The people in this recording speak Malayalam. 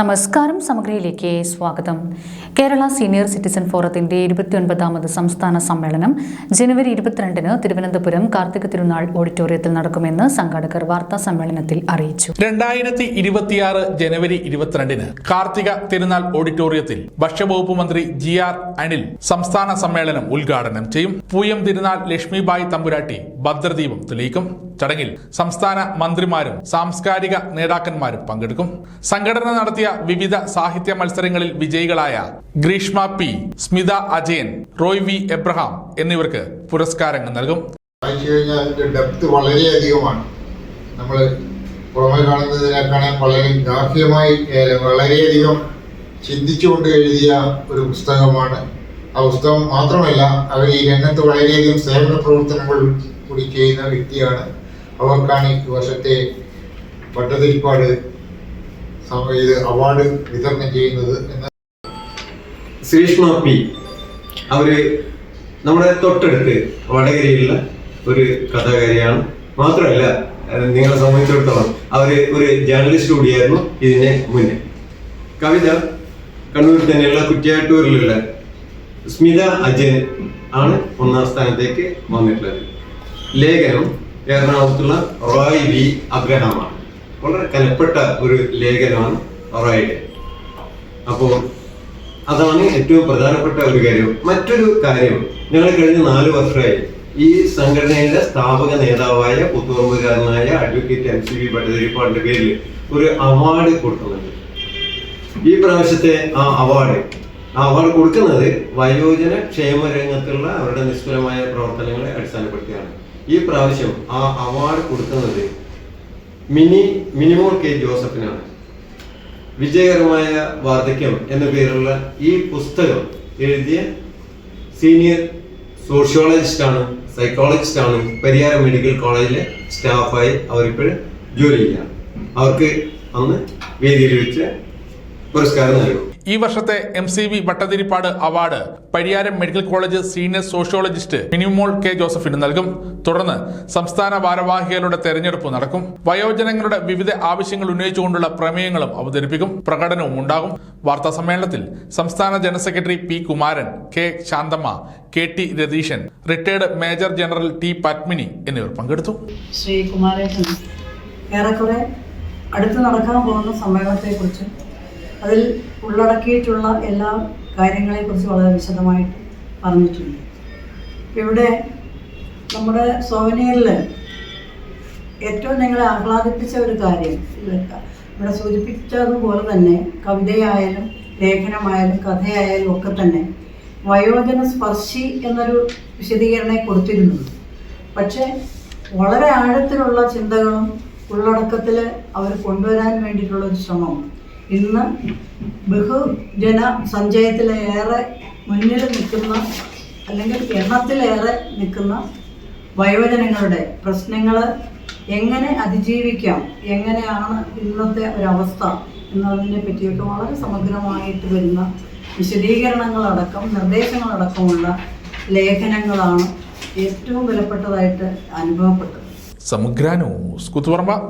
നമസ്കാരം സമഗ്രയിലേക്ക് സ്വാഗതം. കേരള സീനിയർ സിറ്റിസൺ ഫോറത്തിന്റെ ഇരുപത്തിയൊൻപതാമത് സംസ്ഥാന സമ്മേളനം ജനുവരി ഇരുപത്തിരണ്ടിന് തിരുവനന്തപുരം കാർത്തിക തിരുനാൾ ഓഡിറ്റോറിയത്തിൽ നടക്കുമെന്ന് സംഘാടകർ വാർത്താ സമ്മേളനത്തിൽ അറിയിച്ചു. രണ്ടായിരത്തി ഇരുപത്തിയാറ് ജനുവരി ഇരുപത്തിരണ്ടിന് കാർത്തിക തിരുനാൾ ഓഡിറ്റോറിയത്തിൽ ഭക്ഷ്യവകുപ്പ് മന്ത്രി ജി ആർ അനിൽ സംസ്ഥാന സമ്മേളനം ഉദ്ഘാടനം ചെയ്യും. പൂയം തിരുനാൾ ലക്ഷ്മിബായ് തമ്പുരാട്ടി ഭദ്രദീപം തെളിയിക്കും. ചടങ്ങിൽ സംസ്ഥാന മന്ത്രിമാരും സാംസ്കാരിക നേതാക്കന്മാരും പങ്കെടുക്കും. സംഘടന നടത്തിയ വിവിധ സാഹിത്യ മത്സരങ്ങളിൽ വിജയികളായ Greeshma P Smitha Ajayan Roy V Abraham എന്നിവർക്ക് പുരസ്കാരങ്ങൾ നൽകും. കഴിഞ്ഞാൽ ഡെപ്ത് നമ്മൾ വളരെ ചിന്തിച്ചുകൊണ്ട് എഴുതിയ ഒരു പുസ്തകമാണ്. ആ പുസ്തകം മാത്രമല്ല അവർ ഈ രംഗത്ത് വളരെയധികം സേവന പ്രവർത്തനങ്ങൾ കൂടി ചെയ്യുന്ന വ്യക്തിയാണ് അവർക്കാണ് ഈ വർഷത്തെ പട്ടതിരിപ്പാട് ഇത് അവാർഡ് വിതരണം ചെയ്യുന്നത് എന്ന് ശ്രീഷ്മ പി. അവർ നമ്മുടെ തൊട്ടടുത്ത് വടകരയിലുള്ള ഒരു കഥാകാരിയാണ്. മാത്രമല്ല നിങ്ങളെ സംബന്ധിച്ചിടത്തോളം അവർ ഒരു ജേർണലിസ്റ്റ് കൂടിയായിരുന്നു ഇതിന് മുന്നേ കവിത കണ്ണൂരിൽ തന്നെയുള്ള കുറ്റിയാട്ടൂരിലുള്ള സ്മിത അജയൻ ആണ് ഒന്നാം സ്ഥാനത്തേക്ക് വന്നിട്ടുള്ളത്. ലേഖനം എറണാകുളത്തുള്ള റോയ് വി അബ്രഹാമാണ് വളരെ കലപ്പെട്ട ഒരു ലേഖനമാണ് റോയുടെ അപ്പോൾ അതാണ് ഏറ്റവും പ്രധാനപ്പെട്ട ഒരു കാര്യം. മറ്റൊരു കാര്യം ഞങ്ങൾ കഴിഞ്ഞ നാല് വർഷമായി ഈ സംഘടനയുടെ സ്ഥാപക നേതാവായ പുത്തുറമ്പുകാരനായ അഡ്വക്കേറ്റ് എം സി വി ഭട്ടതിരിപ്പാടിന്റെ പേരിൽ ഒരു അവാർഡ് കൊടുക്കുന്നുണ്ട്. ഈ പ്രാവശ്യത്തെ ആ അവാർഡ് ആ അവാർഡ് കൊടുക്കുന്നത് വയോജന ക്ഷേമ രംഗത്തുള്ള അവരുടെ നിഷ്ഫലമായ പ്രവർത്തനങ്ങളെ അടിസ്ഥാനപ്പെടുത്തിയാണ്. ഈ പ്രാവശ്യം ആ അവാർഡ് കൊടുക്കുന്നത് മിനി മിനിമോൾ കെ ജോസഫിനാണ്. വിജയകരമായ വാർദ്ധക്യം എന്ന പേരുള്ള ഈ പുസ്തകം എഴുതിയ സീനിയർ സോഷ്യോളജിസ്റ്റ് സൈക്കോളജിസ്റ്റാണ് പരിയാരം മെഡിക്കൽ കോളേജിലെ സ്റ്റാഫായി അവരിപ്പോഴും ജോലി ചെയ്യുക അവർക്ക് അന്ന് വേദിയിൽ വെച്ച് പുരസ്കാരം നൽകും. ഈ വർഷത്തെ M C V Vattathirippad award Pariyaram medical college senior sociologist Minimol K ജോസഫിന് നൽകും. തുടർന്ന് സംസ്ഥാന ഭാരവാഹികളുടെ തെരഞ്ഞെടുപ്പ് നടക്കും. വയോജനങ്ങളുടെ വിവിധ ആവശ്യങ്ങൾ ഉന്നയിച്ചുകൊണ്ടുള്ള പ്രമേയങ്ങളും അവതരിപ്പിക്കും. പ്രകടനവും ഉണ്ടാകും. വാർത്താ സമ്മേളനത്തിൽ സംസ്ഥാന general secretary P Kumaran K Santhamma K T Ratheeshan retired major general T Padmini എന്നിവർ പങ്കെടുത്തു. ശ്രീ കുമാരേട്ടൻ ഏറെക്കുറെ അടുത്ത് നടക്കാൻ പോകുന്ന സമ്മേളനത്തെക്കുറിച്ച് അതിൽ ഉള്ളടക്കിയിട്ടുള്ള എല്ലാ കാര്യങ്ങളെക്കുറിച്ച് വളരെ വിശദമായിട്ട് പറഞ്ഞിട്ടുണ്ട്. ഇവിടെ നമ്മുടെ സോവനിയറിൽ ഏറ്റവും ഞങ്ങളെ ആഹ്ലാദിപ്പിച്ച ഒരു കാര്യം ഇവിടെ സൂചിപ്പിച്ചതുപോലെ തന്നെ കവിതയായാലും ലേഖനമായാലും കഥയായാലും ഒക്കെ തന്നെ വയോജന സ്പർശി എന്നൊരു വിശദീകരണേ കൊടുത്തിരുന്നു പക്ഷേ വളരെ ആഴത്തിലുള്ള ചിന്തകളും ഉള്ളടക്കത്തിൽ അവർ കൊണ്ടുവരാൻ വേണ്ടിയിട്ടുള്ള ഒരു ശ്രമം ഇന്ന് ബഹുജന സഞ്ചയത്തിലേറെ മുന്നിൽ നിൽക്കുന്ന അല്ലെങ്കിൽ എണ്ണത്തിലേറെ നിൽക്കുന്ന വയോജനങ്ങളുടെ പ്രശ്നങ്ങൾ എങ്ങനെ അതിജീവിക്കാം എങ്ങനെയാണ് ഇന്നത്തെ ഒരവസ്ഥ എന്നതിനെ പറ്റിയൊക്കെ വളരെ സമഗ്രമായിട്ട് വരുന്ന വിശദീകരണങ്ങളടക്കം നിർദ്ദേശങ്ങളടക്കമുള്ള ലേഖനങ്ങളാണ് ഏറ്റവും വിലപ്പെട്ടതായിട്ട് അനുഭവപ്പെട്ടത്. സമഗ്ര ന്യൂസ് കുത്തുപറമ്പ.